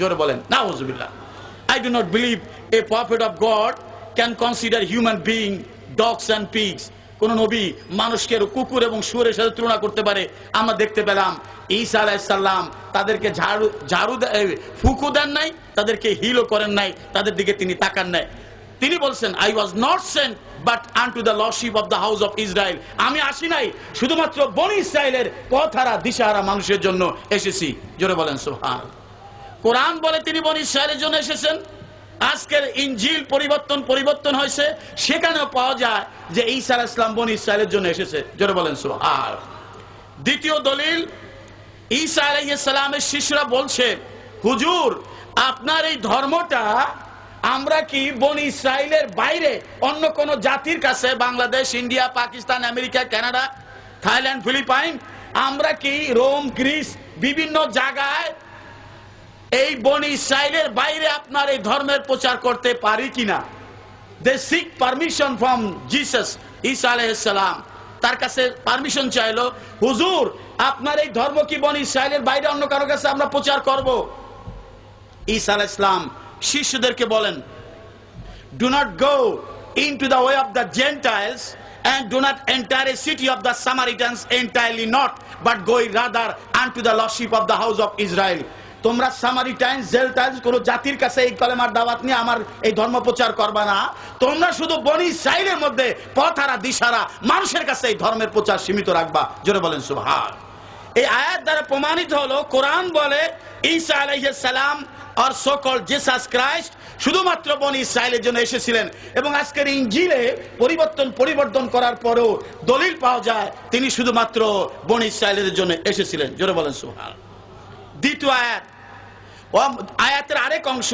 জোরে বলেন, নাউজুবিল্লাহ। I do not believe a prophet of God can consider human being dogs and pigs কোন নবী মানুষকে কুকুর এবং শুয়োরের সাথে তুলনা করতে পারে। আমরা দেখতে পেলাম, ঈসা আলাইসাল্লাম তাদেরকে ঝাড়ু ঝাড়ু ফুকু দেন নাই, তাদেরকে হিলও করেন নাই, তাদের দিকে তিনি তাকান নাই। তিনি বলছেন I was not sent but unto the lost sheep of the house of Israel আমি আসি নাই, শুধুমাত্র বনি ইসরায়েলের পথহারা দিশাহারা মানুষের জন্য এসেছি। জোরে বলেন সোহান কোরআন বলে তিনি বনি ইসরায়েলের জন্য এসেছেন। আজকের ইঞ্জিল পরিবর্তন পরিবর্তন হয়েছে। সেখানেও পাওয়া যায় যে ঈসা ইসলাম বনি ইসরায়েলের জন্য এসেছে। জোরে বলেন সোহান দ্বিতীয় দলিল, ঈসা আলাইসালামের শিষ্যরা বলছে, হুজুর, আপনার এই ধর্মটা আমরা কি বনি ইসরায়েলের বাইরে অন্য কোন জাতির কাছে, Bangladesh, India, Pakistan, America, Canada, Thailand, Philippines, আমরা কি রোম, গ্রিস, বিভিন্ন জায়গায় এই বনি ইসরায়েলের বাইরে আপনার এই ধর্মের প্রচার করতে পারি কিনা? They seek permission from Jesus ঈসা আলাইহিসসালাম তার কাছে পারমিশন চাইলো হুজুর আপনার এই ধর্ম কি বনি ইসরায়েলের বাইরে অন্য কারও কাছে আমরা প্রচার করব? ঈসা আলাইহিস সালাম শিষ্যদেরকে বলেন do not go into the way of the Gentiles and do not enter a city of the Samaritans entirely not, but go rather unto the lordship of the house of Israel. তোমরা সামারিটাইন জেলটাইলস কোন জাতির কাছে এই কলেমার দাওয়াত নিয়ে আমার এই ধর্ম প্রচার করবা না। তোমরা শুধু বনি সাইলের মধ্যে পথহারা দিশারা মানুষের কাছে এই ধর্মের প্রচার সীমিত রাখবা। জোরে বলেন, সুবহান। এই আয়াত দ্বারা প্রমাণিত হলো, কোরআন বলে, ঈসা আলাইহিস সালাম আর সকল জেসাস ক্রাইস্ট শুধুমাত্র বনি ইসরায়েলের জন্য এসেছিলেন এবং আজকের ইঞ্জিলে পরিবর্তন পরিবর্তন করার পরেও দলিল পাওয়া যায়, তিনি শুধুমাত্র বনি ইসরায়েলের জন্য এসেছিলেন। জোরে বলেন সুহান দ্বিতীয় আয়াত। আয়াতের আরেক অংশ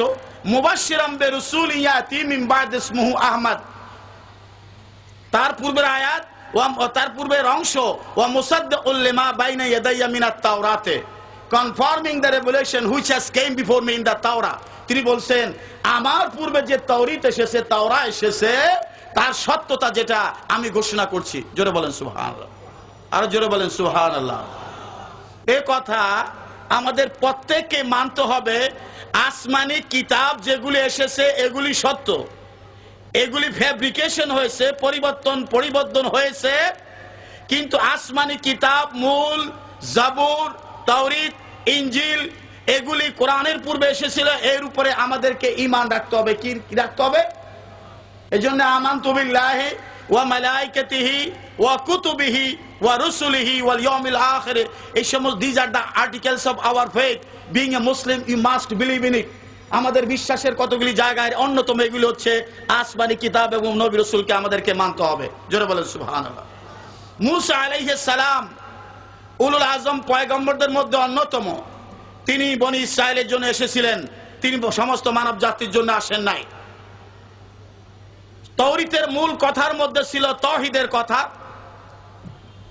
মিন আহমদ। তার পূর্বের আয়াত ও তার পূর্বের অংশ, ও মুসাদ্দিকুল লিমা বাইনা ইয়াদাইয়া মিনাত তাওরাতে confirming the revelation which has came before me in the Torah তিনি বলছেন, আমার পূর্বে যে তাওরিত এসেছে, তাওরা এসেছে, তার সত্যতা যেটা আমি ঘোষণা করছি। জোরে বলেন সুবহানাল্লাহ। আরও জোরে বলেন সুবহানাল্লাহ। এ কথা আমাদের প্রত্যেককে মানতে হবে, আসমানি কিতাব যেগুলি এসেছে, এগুলি সত্য। এগুলি ফ্যাব্রিকেশন হয়েছে, পরিবর্তন পরিবর্তন হয়েছে। কিন্তু আসমানি কিতাব, মূল, জাবুর, তাওরিত ইঞ্জিল এগুলি কোরআনের পূর্বে এসেছিল, এর উপরে আমাদেরকে ইমান রাখতে হবে। কি রাখতে হবে? এই জন্য আমান তুবিল্লাহি ওয়া মালাইকাতিহি ওয়া কুতুবিহি ওয়া এই সমস্ত আর of our a Muslim must আমাদের বিশ্বাসের কতগুলি জায়গায় অন্যতম এগুলি হচ্ছে আসমানি কিতাব এবং নবী রসুলকে আমাদেরকে মানতে হবে। জোরে বলেন, সুবহানাল্লাহ। মুসা উলুল আজম পয়গম্বরদের মধ্যে অন্যতম। তিনি বনি ইসরায়েলের জন্য এসেছিলেন। তিনি সমস্ত মানব জাতির জন্য আসেন নাই। তৌরিতের মূল কথার মধ্যে ছিল তহিদের কথা।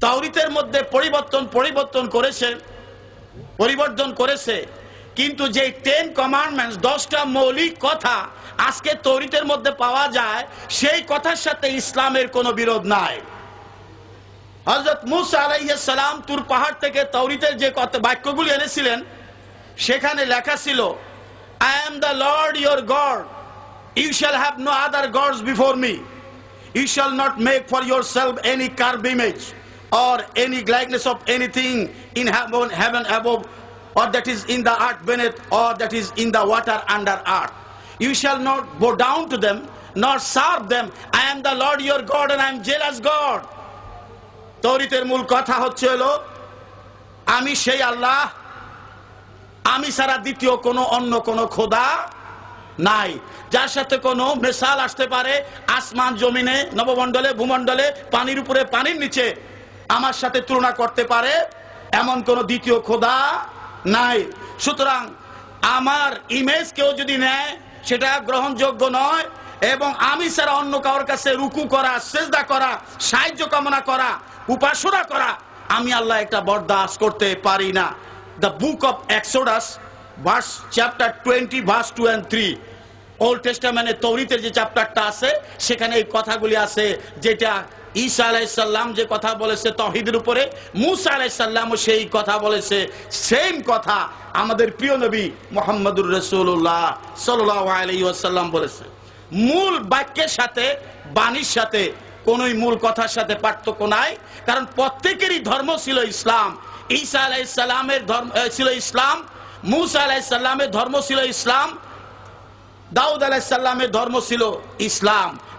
তৌরিতের মধ্যে পরিবর্তন পরিবর্তন করেছে পরিবর্তন করেছে। কিন্তু যে টেন কমান্ডমেন্টস দশটা মৌলিক কথা আজকে তৌরিতের মধ্যে পাওয়া যায়, সেই কথার সাথে ইসলামের কোনো বিরোধ নাই। হজরত মুসা আলাইহিস সালাম তুর পাহাড় থেকে তৌরিতের যে কত বাক্যগুলি এনেছিলেন, সেখানে লেখা ছিল I am the Lord your God you shall have no other gods before me you shall not make for yourself any carve image or any likeness of anything in heaven, heaven above, or that is in the earth beneath, or that is in the water under earth. You shall not bow down to them, nor serve them. I am the Lord your God, and I am jealous God. তৌরিতের মূল কথা হচ্ছে হলো আমি সেই আল্লাহ আমি ছাড়া দ্বিতীয় কোনো অন্য কোনো খোদা নাই যার সাথে কোনো মেশাল আসতে পারে আসমান জমিনে নবমণ্ডলে ভূমণ্ডলে পানির উপরে পানির নিচে আমার সাথে তুলনা করতে পারে, এমন কোন দ্বিতীয় খোদা নাই। সুতরাং আমার ইমেজ কেউ যদি নেয়, সেটা গ্রহণযোগ্য নয়, এবং আমি ছাড়া অন্য কারোর কাছে রুকু করা, সেজদা করা, সাহায্য কামনা করা, উপাসনা করা, আমি আল্লাহ একটা বরদাস্ত করতে পারি না। The book of Exodus verse chapter twenty verse two and three old টেস্টামেন্টের তৌরিতের যে চ্যাপ্টারটা আছে, সেখানে এই কথাগুলি আছে, যেটা ঈসা আলাইসাল্লাম যে কথা বলেছে তহিদের উপরে, মুসা আলাইসাল্লামও সেই কথা বলেছে। সেম কথা আমাদের প্রিয় নবী মোহাম্মদুর রসুল্লাহ সাল্লাহ আলী ওয়াসাল্লাম বলেছে। মূল বাক্যের সাথে, বাণীর সাথে, কোনোই মূল কথার সাথে পার্থক্য নাই, কারণ প্রত্যেকেরই ধর্ম ছিল ইসলাম। ঈসা আলাইসাল্লামের ধর্ম ছিল ইসলাম, মুসা আলাইসাল্লামের ধর্ম ছিল ইসলাম, দাউদ আলাইসাল্লামের ধর্ম ছিল ইসলাম।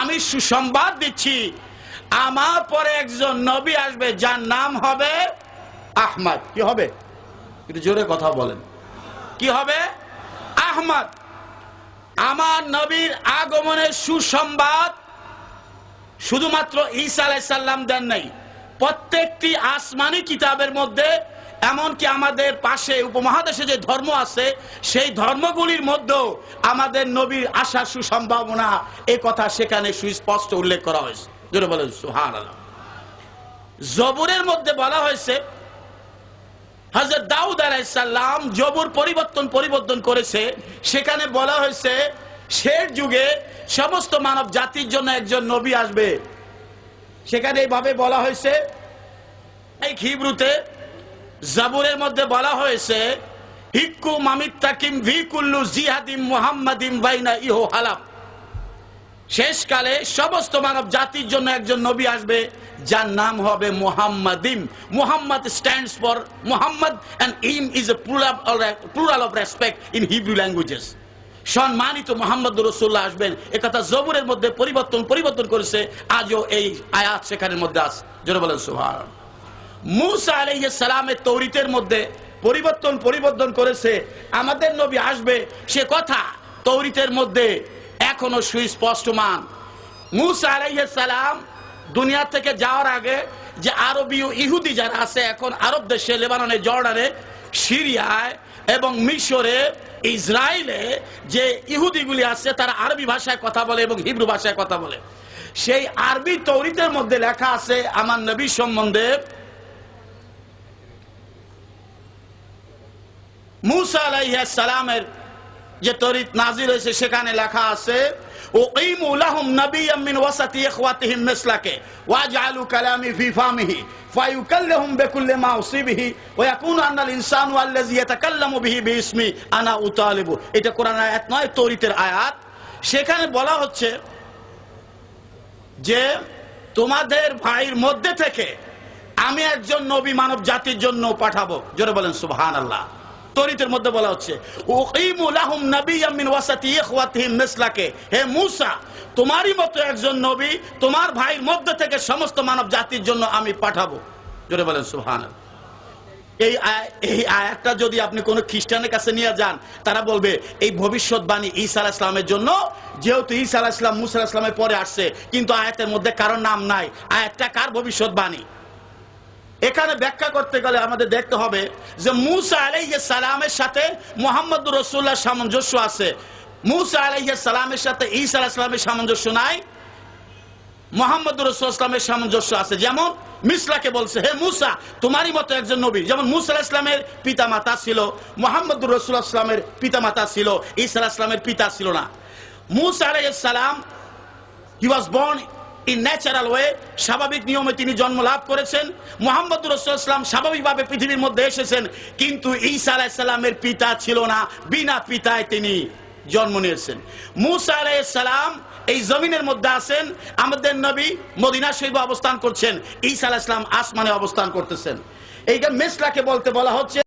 আমি সুসংবাদ দিচ্ছি। আমার পরে একজন নবী আসবে, যার নাম হবে আহমদ। কি হবে? একটু জোরে কথা বলেন। কি হবে? আহমদ। আমার নবীর আগমনের সুসংবাদ শুধুমাত্র ঈসা আলাইসাল্লাম দেন নাই। প্রত্যেকটি আসমানি কিতাবের মধ্যে এমনকি আমাদের পাশে উপমহাদেশে যে ধর্ম আছে, সেই ধর্মগুলির মধ্যেও আমাদের নবীর আসার সুসম্ভাবনা এই কথা সেখানে সুস্পষ্ট উল্লেখ করা হয়েছে। জবুরের মধ্যে বলা হয়েছে হজরত দাউদ আলাইসাল্লাম জবুর পরিবর্তন পরিবর্তন করেছে। সেখানে বলা হয়েছে, শেষ যুগে সমস্ত মানব জাতির জন্য একজন নবী আসবে। সেখানে এইভাবে বলা হয়েছে, এই হিব্রুতে জাবুরের মধ্যে বলা হয়েছে, হিক্কু ভিকুল্লু জিহাদিম মুহাম্মাদিম শেষকালে সমস্ত মানব জাতির জন্য একজন নবী আসবে, যার নাম হবে মুহাম্মাদিম। Muhammad stands for Muhammad and im is a plural of respect in Hebrew languages সম্মানিত মোহাম্মদ রসুল্লাহ আসবেন। একথা জবুরের মধ্যে পরিবর্তন পরিবর্তন করেছে। আজও এই আয়াত সেখানের মধ্যে আছে। জোরে বলেন সুহান মুসা আলাইহিস সালামের তৌরিতের মধ্যে পরিবর্তন পরিবর্তন করেছে। আমাদের নবী আসবে, সে কথা তৌরিতের মধ্যে এখনও সুস্পষ্ট মান। মুসা আলাইহিস সালাম দুনিয়া থেকে যাওয়ার আগে যে আরবীয় ইহুদি যারা আছে, এখন আরব দেশে, লেবাননে, জর্ডানে, সিরিয়ায় এবং মিশরে, ইসরায়েলে যে ইহুদিগুলি আছে, তারা আরবি ভাষায় কথা বলে এবং হিব্রু ভাষায় কথা বলে। সেই আরবি তৌরিতের মধ্যে লেখা আছে, আমার নবী সম্বন্ধে মুসা আলাইহিস সালামের যে তরিত নাজির হয়েছে সেখানে লেখা আছে وقيموا لهم نبيا من وسط اخواتهم مثلك واجعلوا كلامي في فمه فيكلهم بكل ما اصيبه ويكون ان الانسان الذي يتكلم به باسمي انا اطالب এটা কোরআন আয়াত নয় তৌরিতের আয়াত সেখানে বলা হচ্ছে যে তোমাদের ভাইয়ের মধ্যে থেকে আমি একজন নবী মানব জাতির জন্য পাঠাবো জোরে বলেন সুবহান আল্লাহ তরিতের মধ্যে বলা হচ্ছে তোমারই মতো একজন নবী তোমার ভাইয়ের মধ্যে থেকে সমস্ত মানব জাতির জন্য আমি পাঠাবো। জোরে বলেন, সুবহানাল্লাহ। এই এই আয়াতটা যদি আপনি কোনো খ্রিস্টানের কাছে নিয়ে যান, তারা বলবে, এই ভবিষ্যৎবাণী ঈসা আলাহ ইসলামের জন্য, যেহেতু ঈসা আলাহ ইসলাম মুসা ইসলামের পরে আসছে, কিন্তু আয়াতের মধ্যে কারোর নাম নাই। আয়াতটা কার ভবিষ্যৎবাণী? এখানে ব্যাখ্যা করতে গেলে আমাদের দেখতে হবে যে মুসা আলাইহিস সালামের সাথে মোহাম্মদ রসুল্লাহ সামঞ্জস্য আছে। মুসা আলাইহিস সালামের সাথে ঈসা আলাইহিস সালামের সামঞ্জস্য নাই। মোহাম্মদ রসুলামের সামঞ্জস্য আছে। যেমন মিসলাকে বলছে, হে মুসা, তোমারই মতো একজন নবী। যেমন মুসা ইসলামের পিতা মাতা ছিল মোহাম্মদ রসুল্লাহ ইসলামের পিতা মাতা ছিল, ঈসা ইসলামের পিতা ছিল না। মুসা আলাইহিস সালাম he was born in natural way স্বাভাবিক নিয়মে তিনি জন্ম লাভ করেছেন। মোহাম্মদ রসুলাম স্বাভাবিকভাবে পৃথিবীর মধ্যে এসেছেন। কিন্তু ঈসা আলাইসাল্লামের পিতা ছিল না। বিনা পিতায় তিনি জন্ম নিয়েছেন। মুসা আলাইসালাম এই জমিনের মধ্যে আছেন। আমাদের নবী মদিনা শৈব অবস্থান করছেন। ঈসা আলাইসালাম আসমানে অবস্থান করতেছেন। এইটা মেসলাকে বলতে বলা হচ্ছে